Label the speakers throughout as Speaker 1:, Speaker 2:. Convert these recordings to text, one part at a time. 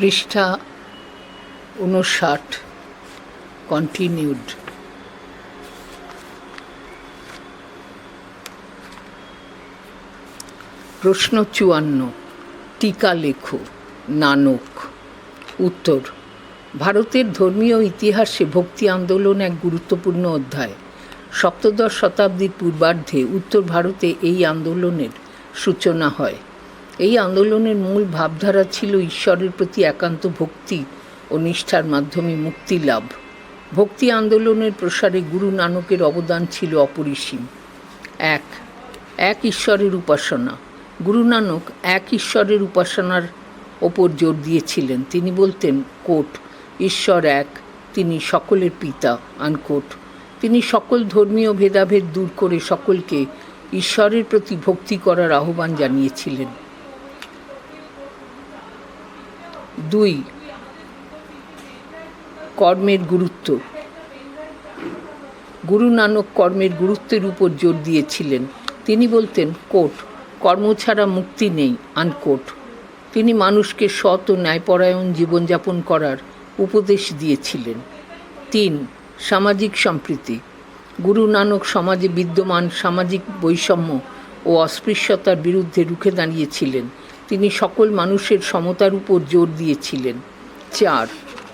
Speaker 1: পৃষ্ঠা উনষাট কন্টিনিউড প্রশ্ন চুয়ান্ন। টিকা লেখো, নানক। উত্তর, ভারতের ধর্মীয় ইতিহাসে ভক্তি আন্দোলন এক গুরুত্বপূর্ণ অধ্যায়। সপ্তদশ শতাব্দীর পূর্বার্ধে উত্তর ভারতে এই আন্দোলনের সূচনা হয়। এই আন্দোলনের মূল ভাবধারা ছিল ঈশ্বরের প্রতি একান্ত ভক্তি ও নিষ্ঠার মাধ্যমে মুক্তি লাভ। ভক্তি আন্দোলনের প্রসারে গুরু নানকের অবদান ছিল অপরিসীম। এক এক ঈশ্বরের উপাসনা। গুরু নানক এক ঈশ্বরের উপাসনার ওপর জোর দিয়েছিলেন। তিনি বলতেন, কোট, ঈশ্বর এক, তিনি সকলের পিতা। আনকোট, তিনি সকল ধর্মীয় ভেদাভেদ দূর করে সকলকে ঈশ্বরের প্রতি ভক্তি করার আহ্বান জানিয়েছিলেন। দুই, কর্মের গুরুত্ব। গুরু নানক কর্মের গুরুত্বের উপর জোর দিয়েছিলেন। তিনি বলতেন, কোট, কর্ম ছাড়া মুক্তি নেই, আনকোট। তিনি মানুষকে সৎ ও ন্যায়পরায়ণ জীবনযাপন করার উপদেশ দিয়েছিলেন। তিন, সামাজিক সম্প্রীতি। গুরু নানক সমাজে বিদ্যমান সামাজিক বৈষম্য ও অস্পৃশ্যতার বিরুদ্ধে রুখে দাঁড়িয়েছিলেন। তিনি সকল মানুষের সমতার উপর জোর দিয়েছিলেন। চার,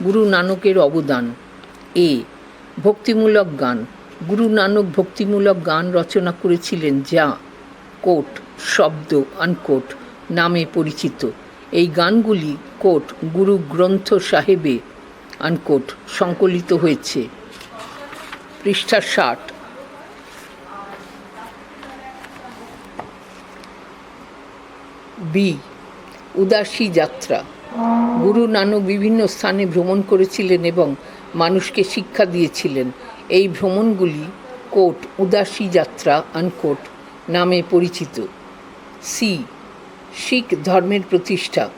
Speaker 1: গুরু নানকের অবদান। এ, ভক্তিমূলক গান। গুরু নানক ভক্তিমূলক গান রচনা করেছিলেন যা, কোট, শব্দ, আনকোট নামে পরিচিত। এই গানগুলি কোট গুরু গ্রন্থ সাহেবে আনকোট সংকলিত হয়েছে। পৃষ্ঠা ষাট বি, উদাসী যাত্রা। গুরু নানক বিভিন্ন স্থানে ভ্রমণ করেছিলেন এবং মানুষকে শিক্ষা দিয়েছিলেন। এই ভ্রমণগুলি কোট, উদাসী যাত্রা আনকোট নামে পরিচিত। সি, শিখ ধর্মের প্রতিষ্ঠা।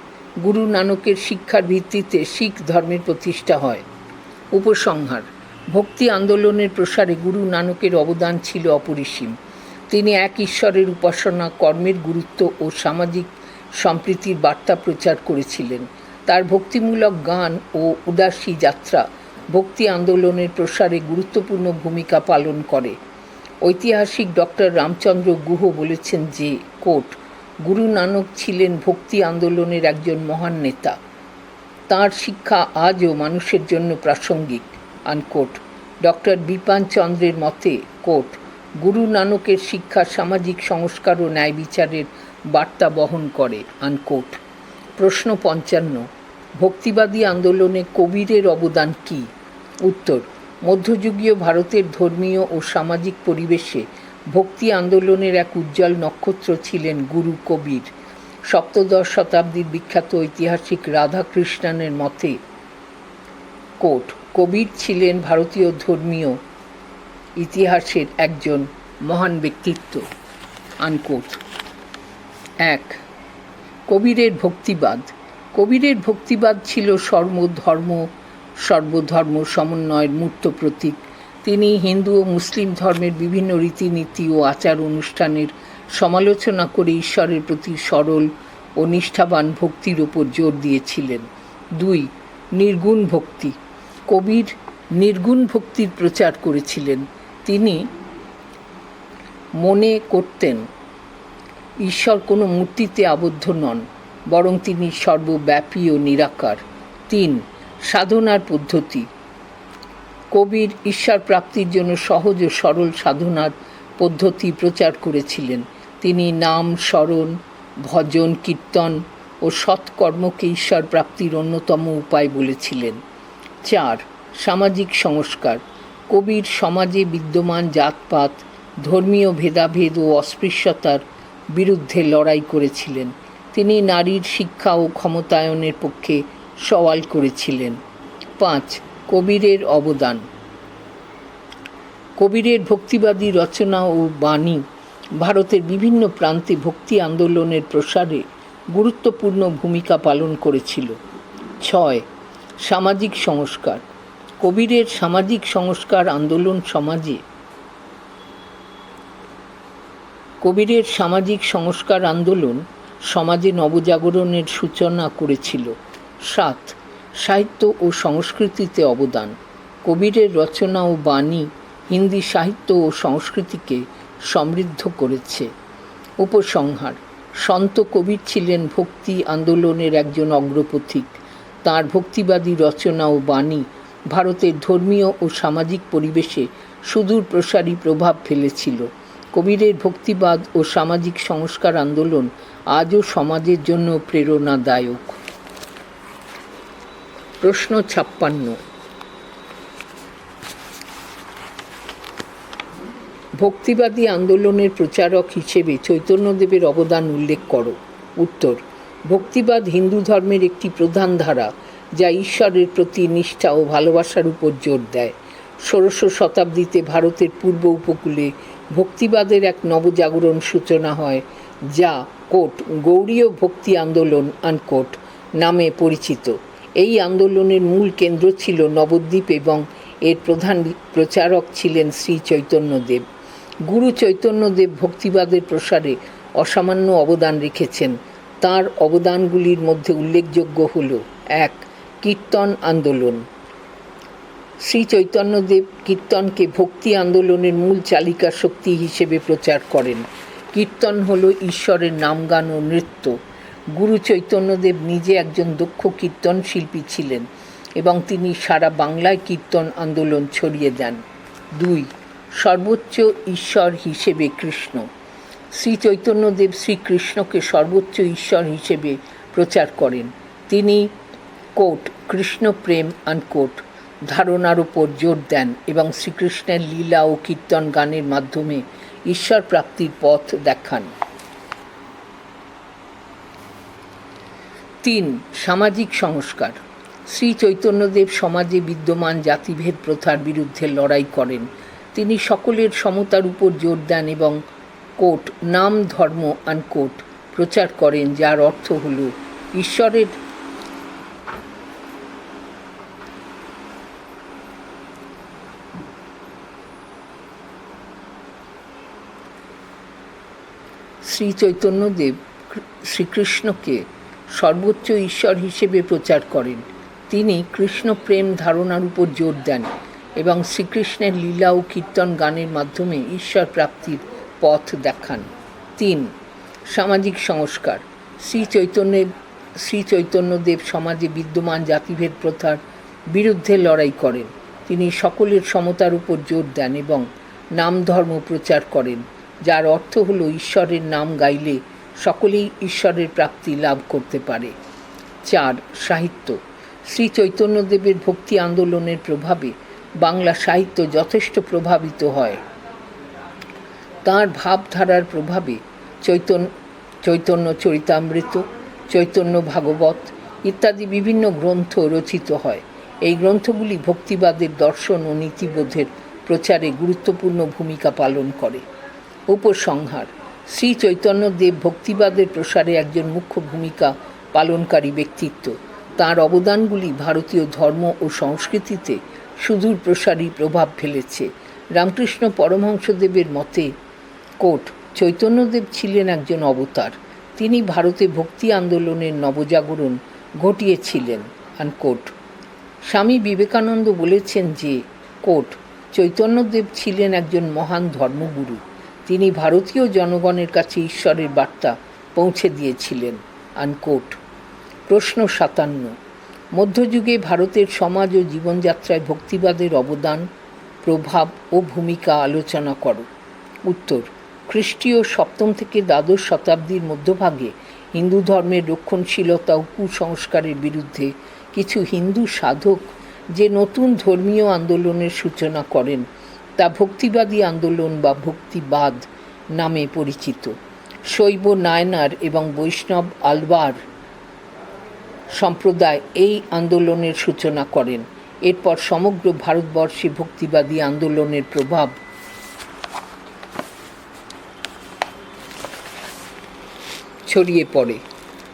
Speaker 1: গুরু নানকের শিক্ষার ভিত্তিতে শিখ ধর্মের প্রতিষ্ঠা হয়। উপসংহার, ভক্তি আন্দোলনের প্রসারে গুরু নানকের অবদান ছিল অপরিসীম। তিনি এক ঈশ্বরের উপাসনা, কর্মের গুরুত্ব ও সামাজিক সম্প্রীতির বার্তা প্রচার করেছিলেন। তার ভক্তিমূলক গান ও উদাসী যাত্রা ভক্তি আন্দোলনের প্রসারে গুরুত্বপূর্ণ ভূমিকা পালন করে। ঐতিহাসিক ডক্টর রামচন্দ্র গুহ বলেছেন যে, কোট, গুরু নানক ছিলেন ভক্তি আন্দোলনের একজন মহান নেতা। তার শিক্ষা আজও মানুষের জন্য প্রাসঙ্গিক। আনকোট ডক্টর বিপান চন্দ্রের মতে, কোট, গুরু নানকের শিক্ষা সামাজিক সংস্কার ও ন্যায় বিচারের বার্তা বহন করে আনকোট প্রশ্ন পঞ্চান্ন, ভক্তিবাদী আন্দোলনে কবিরের অবদান কী? উত্তর, মধ্যযুগীয় ভারতের ধর্মীয় ও সামাজিক পরিবেশে ভক্তি আন্দোলনের এক উজ্জ্বল নক্ষত্র ছিলেন গুরু কবির। সপ্তদশ শতাব্দীর বিখ্যাত ঐতিহাসিক রাধাকৃষ্ণনের মতে কোট কবির ছিলেন ভারতীয় ধর্মীয় ইতিহাসের একজন মহান ব্যক্তিত্ব আনকোট এক, কবিরের ভক্তিবাদ। কবিরের ভক্তিবাদ ছিল সর্বধর্ম সর্বধর্ম সমন্বয়ের মূর্ত প্রতীক। তিনি হিন্দু ও মুসলিম ধর্মের বিভিন্ন রীতিনীতি ও আচার অনুষ্ঠানের সমালোচনা করে ঈশ্বরের প্রতি সরল ও নিষ্ঠাবান ভক্তির ওপর জোর দিয়েছিলেন। দুই, নির্গুণ ভক্তি। কবির নির্গুণ ভক্তির প্রচার করেছিলেন। তিনি মনে করতেন ঈশ্বর কোনো মূর্তিতে আবদ্ধ নন, বরং তিনি সর্বব্যাপী ও নিরাকার। তিন, সাধনার পদ্ধতি। কবির ঈশ্বর প্রাপ্তির জন্য সহজ ও সরল সাধনার পদ্ধতি প্রচার করেছিলেন। তিনি নাম, স্মরণ, ভজন, কীর্তন ও সৎকর্মকে ঈশ্বর প্রাপ্তির অন্যতম উপায় বলেছিলেন। চার, সামাজিক সংস্কার। কবির সমাজে বিদ্যমান জাতপাত, ধর্মীয় ভেদাভেদ ও অস্পৃশ্যতার বিরুদ্ধে লড়াই করেছিলেন। তিনি নারীর শিক্ষা ও ক্ষমতায়নের পক্ষে সওয়াল করেছিলেন। পাঁচ, কবিরের অবদান। কবিরের ভক্তিবাদী রচনা ও বাণী ভারতের বিভিন্ন প্রান্তে ভক্তি আন্দোলনের প্রসারে গুরুত্বপূর্ণ ভূমিকা পালন করেছিল। ছয়, সামাজিক সংস্কার। কবিরের সামাজিক সংস্কার আন্দোলন সমাজে কবিরের সামাজিক সংস্কার আন্দোলন সমাজে নবজাগরণের সূচনা করেছিল। সাত, সাহিত্য ও সংস্কৃতিতে অবদান। কবিরের রচনা ও বাণী হিন্দি সাহিত্য ও সংস্কৃতিকে সমৃদ্ধ করেছে। উপসংহার, সন্ত কবির ছিলেন ভক্তি আন্দোলনের একজন অগ্রপথিক। তাঁর ভক্তিবাদী রচনা ও বাণী ভারতের ধর্মীয় ও সামাজিক পরিবেশে সুদূর প্রসারী প্রভাব ফেলেছিল। কবিরের ভক্তিবাদ ও সামাজিক সংস্কার আন্দোলন আজও সমাজের জন্য প্রেরণাদায়ক। প্রশ্ন ছাপ্পান্ন। ভক্তিবাদী আন্দোলনের প্রচারক হিসেবে চৈতন্যদেবের অবদান উল্লেখ করো। উত্তর, ভক্তিবাদ হিন্দু ধর্মের একটি প্রধান ধারা যা ঈশ্বরের প্রতি নিষ্ঠা ও ভালোবাসার উপর জোর দেয়। ষোড়শ শতাব্দীতে ভারতের পূর্ব উপকূলে ভক্তিবাদের এক নবজাগরণ সূচনা হয়, যা কোট, গৌড়ীয় ভক্তি আন্দোলন, আনকোট নামে পরিচিত। এই আন্দোলনের মূল কেন্দ্র ছিল নবদ্বীপ এবং এর প্রধান প্রচারক ছিলেন শ্রী চৈতন্যদেব। গুরু চৈতন্যদেব ভক্তিবাদের প্রসারে অসামান্য অবদান রেখেছেন। তার অবদানগুলির মধ্যে উল্লেখযোগ্য হল, এক, কীর্তন আন্দোলন। শ্রী চৈতন্যদেব কীর্তনকে ভক্তি আন্দোলনের মূল চালিকা শক্তি হিসেবে প্রচার করেন। কীর্তন হল ঈশ্বরের নামগান ও নৃত্য। গুরু চৈতন্যদেব নিজে একজন দক্ষ কীর্তন শিল্পী ছিলেন এবং তিনি সারা বাংলায় কীর্তন আন্দোলন ছড়িয়ে দেন। দুই, সর্বোচ্চ ঈশ্বর হিসেবে কৃষ্ণ। শ্রী চৈতন্যদেব শ্রীকৃষ্ণকে সর্বোচ্চ ঈশ্বর হিসেবে প্রচার করেন। তিনি কোট কৃষ্ণ প্রেম আনকোট ধারণার উপর জোর দেন এবং শ্রীকৃষ্ণের লীলা ও কীর্তন গানের মাধ্যমে ঈশ্বর প্রাপ্তির পথ দেখান। তিন, সামাজিক সংস্কার। শ্রী চৈতন্যদেব সমাজে বিদ্যমান জাতিভেদ প্রথার বিরুদ্ধে লড়াই করেন। তিনি সকলের সমতার উপর জোর দেন এবং কোট নাম, ধর্ম আনকোট প্রচার করেন, যার অর্থ হল, ঈশ্বরের শ্রী চৈতন্যদেব শ্রীকৃষ্ণকে সর্বোচ্চ ঈশ্বর হিসেবে প্রচার করেন। তিনি কৃষ্ণ প্রেম ধারণার উপর জোর দেন এবং শ্রীকৃষ্ণের লীলা ও কীর্তন গানের মাধ্যমে ঈশ্বর প্রাপ্তির পথ দেখান। তিন, সামাজিক সংস্কার। শ্রী চৈতন্যের শ্রী চৈতন্যদেব সমাজে বিদ্যমান জাতিভেদ প্রথার বিরুদ্ধে লড়াই করেন। তিনি সকলের সমতার উপর জোর দেন এবং নাম ধর্ম প্রচার করেন। যার অর্থ হলো ঈশ্বরের নাম গাইলে সকলেই ঈশ্বরের প্রাপ্তি লাভ করতে পারে। চার, সাহিত্য। শ্রী চৈতন্যদেবের ভক্তি আন্দোলনের প্রভাবে বাংলা সাহিত্য যথেষ্ট প্রভাবিত হয়। তাঁর ভাবধারার প্রভাবে চৈতন্য চৈতন্য চরিতামৃত, চৈতন্য ভাগবত ইত্যাদি বিভিন্ন গ্রন্থ রচিত হয়। এই গ্রন্থগুলি ভক্তিবাদের দর্শন ও নীতিবোধের প্রচারে গুরুত্বপূর্ণ ভূমিকা পালন করে। উপসংহার শ্রী চৈতন্যদেব ভক্তিবাদের প্রসারে একজন মুখ্য ভূমিকা পালনকারী ব্যক্তিত্ব। তার অবদানগুলি ভারতীয় ধর্ম ও সংস্কৃতিতে সুদূর প্রসারী প্রভাব ফেলেছে। রামকৃষ্ণ পরমহংসদেবের মতে, কোট, চৈতন্যদেব ছিলেন একজন অবতার। তিনি ভারতে ভক্তি আন্দোলনের নবজাগরণ ঘটিয়েছিলেন আনকোট স্বামী বিবেকানন্দ বলেছেন যে, কোট, চৈতন্যদেব ছিলেন একজন মহান ধর্মগুরু। তিনি ভারতীয় জনগণের কাছে ঈশ্বরের বার্তা পৌঁছে দিয়েছিলেন। আনকোট। প্রশ্ন সাতান্ন। মধ্যযুগে ভারতের সমাজ ও জীবনযাত্রায় ভক্তিবাদের অবদান, প্রভাব ও ভূমিকা আলোচনা করো। উত্তর। খ্রিস্টীয় সপ্তম থেকে দ্বাদশ শতাব্দীর মধ্যভাগে হিন্দু ধর্মের রক্ষণশীলতা ও কুসংস্কারের বিরুদ্ধে কিছু হিন্দু সাধক যে নতুন ধর্মীয় আন্দোলনের সূচনা করেন তা ভক্তিবাদী আন্দোলন বা ভক্তিবাদ নামে পরিচিত। শৈব নায়নার এবং বৈষ্ণব আলবার সম্প্রদায় এই আন্দোলনের সূচনা করেন। এরপর সমগ্র ভারতবর্ষে ভক্তিবাদী আন্দোলনের প্রভাব ছড়িয়ে পড়ে।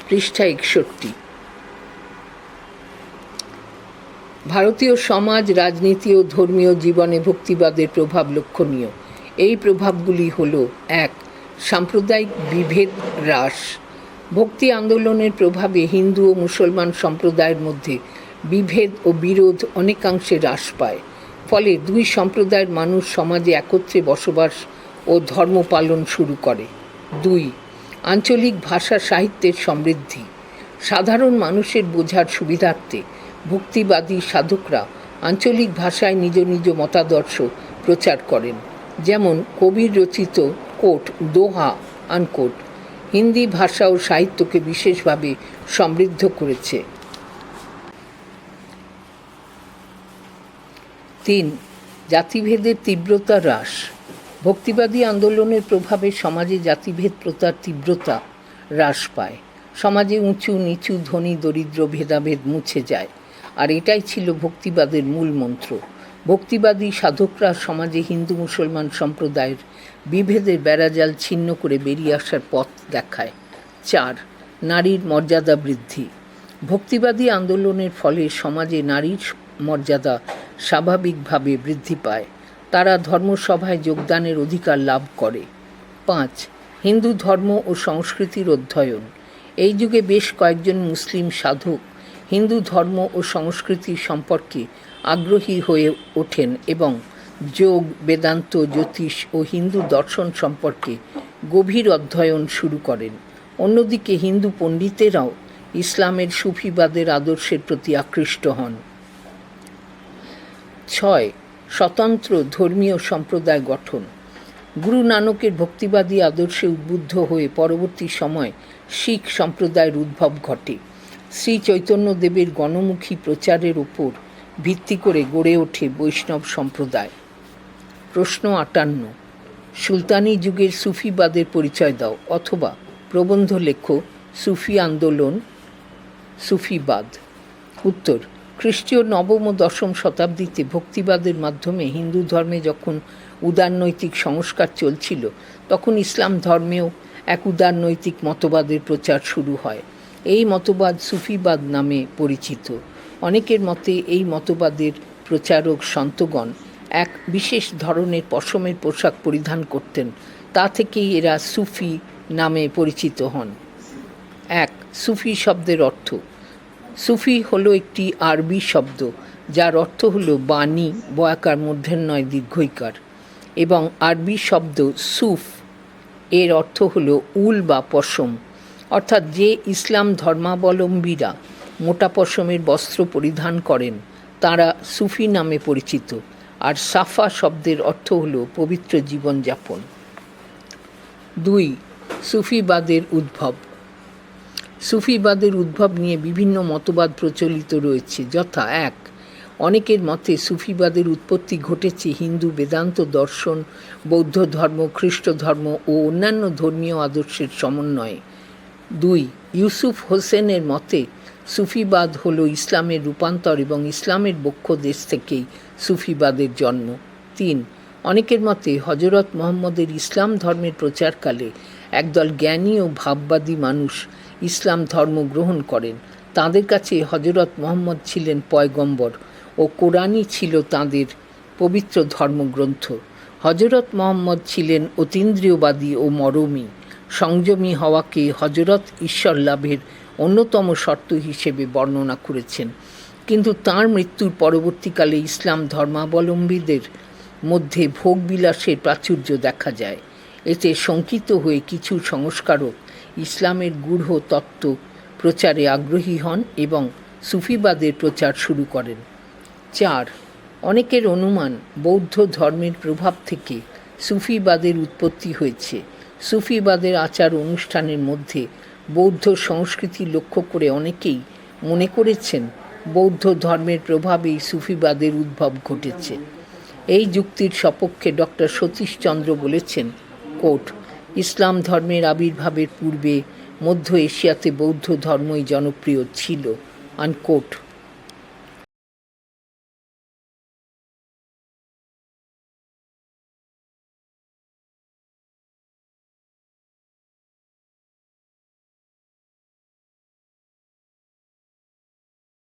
Speaker 1: পৃষ্ঠা একষট্টি। ভারতীয় সমাজ, রাজনীতি ও ধর্মীয় জীবনে ভক্তিবাদের প্রভাব লক্ষণীয়। এই প্রভাবগুলি হল, এক, সাম্প্রদায়িক বিভেদ হ্রাস। ভক্তি আন্দোলনের প্রভাবে হিন্দু ও মুসলমান সম্প্রদায়ের মধ্যে বিভেদ ও বিরোধ অনেকাংশে হ্রাস পায়। ফলে দুই সম্প্রদায়ের মানুষ সমাজে একত্রে বসবাস ও ধর্ম পালন শুরু করে। দুই, আঞ্চলিক ভাষা সাহিত্যের সমৃদ্ধি। সাধারণ মানুষের বোঝার সুবিধার্থে ভক্তিবাদী সাধকরা আঞ্চলিক ভাষায় নিজ নিজ মতাদর্শ প্রচার করেন, যেমন কবির রচিত কোট, দোহা, আনকোট। হিন্দি ভাষা ও সাহিত্যকে বিশেষভাবে সমৃদ্ধ করেছে। তিন, জাতিভেদের তীব্রতা হ্রাস। ভক্তিবাদী আন্দোলনের প্রভাবে সমাজে জাতিভেদ প্রথার তীব্রতা হ্রাস পায়। সমাজে উঁচু নিচু ধনী দরিদ্র ভেদাভেদ মুছে যায়। আর এটাই ছিল ভক্তিবাদের মূল মন্ত্র। ভক্তিবাদী সাধকরা সমাজে হিন্দু মুসলমান সম্প্রদায়ের বিভেদের বেড়াজাল ছিন্ন করে বেরিয়ে আসার পথ দেখায়। চার, নারীর মর্যাদা বৃদ্ধি। ভক্তিবাদী আন্দোলনের ফলে সমাজে নারীর মর্যাদা স্বাভাবিকভাবে বৃদ্ধি পায়। তারা ধর্মসভায় যোগদানের অধিকার লাভ করে। পাঁচ, হিন্দু ধর্ম ও সংস্কৃতির অধ্যয়ন। এই যুগে বেশ কয়েকজন মুসলিম সাধক হিন্দু ধর্ম ও সংস্কৃতি সম্পর্কে আগ্রহী হয়ে ওঠেন এবং যোগ, বেদান্ত, জ্যোতিষ ও হিন্দু দর্শন সম্পর্কে গভীর অধ্যয়ন শুরু করেন। অন্যদিকে হিন্দু পণ্ডিতেরাও ইসলামের সুফিবাদের আদর্শের প্রতি আকৃষ্ট হন। ছয়, স্বতন্ত্র ধর্মীয় সম্প্রদায় গঠন। গুরু নানকের ভক্তিবাদী আদর্শে উদ্বুদ্ধ হয়ে পরবর্তী সময় শিখ সম্প্রদায়ের উদ্ভব ঘটে। শ্রী চৈতন্যদেবের গণমুখী প্রচারের উপর ভিত্তি করে গড়ে ওঠে বৈষ্ণব সম্প্রদায়। প্রশ্ন আটান্ন, সুলতানি যুগের সুফিবাদের পরিচয় দাও অথবা প্রবন্ধ লেখো সুফি আন্দোলন, সুফিবাদ। উত্তর, খ্রিস্টীয় নবম ও দশম শতাব্দীতে ভক্তিবাদের মাধ্যমে হিন্দু ধর্মে যখন উদারনৈতিক সংস্কার চলছিল, তখন ইসলাম ধর্মেও এক উদারনৈতিক মতবাদের প্রচার শুরু হয়। এই মতবাদ সুফিবাদ নামে পরিচিত। অনেকের মতে এই মতবাদের প্রচারক সন্তগণ এক বিশেষ ধরনের পশমের পোশাক পরিধান করতেন, তা থেকেই এরা সুফি নামে পরিচিত হন। এক, সুফি শব্দের অর্থ। সুফি হলো একটি আরবি শব্দ, যার অর্থ হলো বাণী, বয়াকার মূর্ধন্যয় দীর্ঘইকার। এবং আরবি শব্দ সুফ, এর অর্থ হলো উল বা পশম। অর্থাৎ যে ইসলাম ধর্মাবলম্বীরা মোটা পশমের বস্ত্র পরিধান করেন, তারা সুফি নামে পরিচিত। আর সাফা শব্দের অর্থ হলো পবিত্র জীবনযাপন। দুই, সুফিবাদের উদ্ভব। সুফিবাদের উদ্ভব নিয়ে বিভিন্ন মতবাদ প্রচলিত রয়েছে, যথা এক, অনেকের মতে সুফিবাদের উৎপত্তি ঘটেছে হিন্দু বেদান্ত দর্শন, বৌদ্ধ ধর্ম, খ্রিস্ট ধর্ম ও অন্যান্য ধর্মীয় আদর্শের সমন্বয়ে। দুই, ইউসুফ হোসেনের মতে, সুফিবাদ হল ইসলামের রূপান্তর এবং ইসলামের বক্ষ দেশ থেকেই সুফিবাদের জন্ম। তিন, অনেকের মতে হজরত মোহাম্মদের ইসলাম ধর্মের প্রচারকালে একদল জ্ঞানী ও ভাববাদী মানুষ ইসলাম ধর্ম গ্রহণ করেন। তাদের কাছে হজরত মোহাম্মদ ছিলেন পয়গম্বর ও কোরআনই ছিল তাদের পবিত্র ধর্মগ্রন্থ। হজরত মোহাম্মদ ছিলেন অতীন্দ্রিয়বাদী ও মরমী। সংযমী হওয়াকে হজরত ঈশ্বর লাভের অন্যতম শর্ত হিসেবে বর্ণনা করেছেন। কিন্তু তার মৃত্যুর পরবর্তীকালে ইসলাম ধর্মাবলম্বীদের মধ্যে ভোগবিলাসের প্রাচুর্য দেখা যায়। এতে শঙ্কিত হয়ে কিছু সংস্কারক ইসলামের গূঢ় তত্ত্ব প্রচারে আগ্রহী হন এবং সুফিবাদের প্রচার শুরু করেন। চার, অনেকের অনুমান বৌদ্ধ ধর্মের প্রভাব থেকে সুফিবাদের উৎপত্তি হয়েছে। সুফিবাদের আচার অনুষ্ঠানের মধ্যে বৌদ্ধ সংস্কৃতি লক্ষ্য করে অনেকেই মনে করেছেন বৌদ্ধ ধর্মের প্রভাবেই সুফিবাদের উদ্ভব ঘটেছে। এই যুক্তির সপক্ষে ডক্টর সতীশচন্দ্র বলেছেন, কোট, ইসলাম ধর্মের আবির্ভাবের পূর্বে মধ্য এশিয়াতে বৌদ্ধ ধর্মই জনপ্রিয় ছিল, আনকোট।